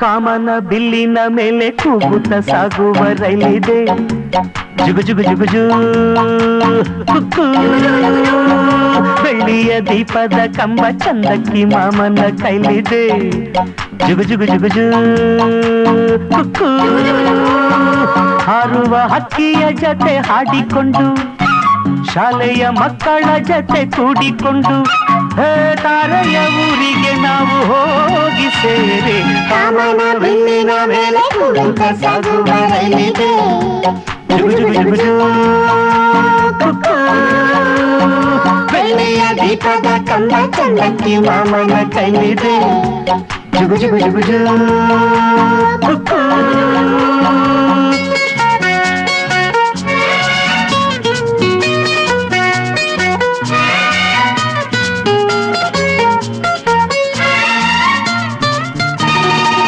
ಕಾಮನ ಬಿಲ್ಲಿನ ಮೇಲೆ ಕೂಗುತ್ತ ಸಾಗುವ ರೈಲಿದೆ ಜುಗು ಜುಗು ಜುಗು ಜೂ. ಬೆಳ್ಳಿಯ ದೀಪದ ಕಂಬ ಚಂದಕ್ಕಿ ಮಾಮನ ಕೈಲಿದೆ ಜುಗು ಜುಗು ಜುಗು ಜೂ. ಹಾರುವ ಹಕ್ಕಿಯ ಜೊತೆ ಹಾಡಿಕೊಂಡು, ಶಾಲೆಯ ಮಕ್ಕಳ ಜೊತೆ ಕೂಡಿಕೊಂಡು, ಹೇ ಸೇರಿ ಕಾಮನ ಬಿಲ್ಲಿನ ಮೇಲೆ ಕೂಗುತ್ತ ಸಾಗುವ ರೈಲಿದೆ ಜುಗು ಜುಗು ಜುಗು ಜೂ. ಕುಕ್ಕು. ಬೆಳ್ಳಿಯ ದೀಪದ ಕಂಬ ಚಂದಕ್ಕಿ ಮಾಮನ ಕೈಲಿದೆ ಜುಗು ಜುಗು ಜುಗು ಜೂ. ಕುಕ್ಕು.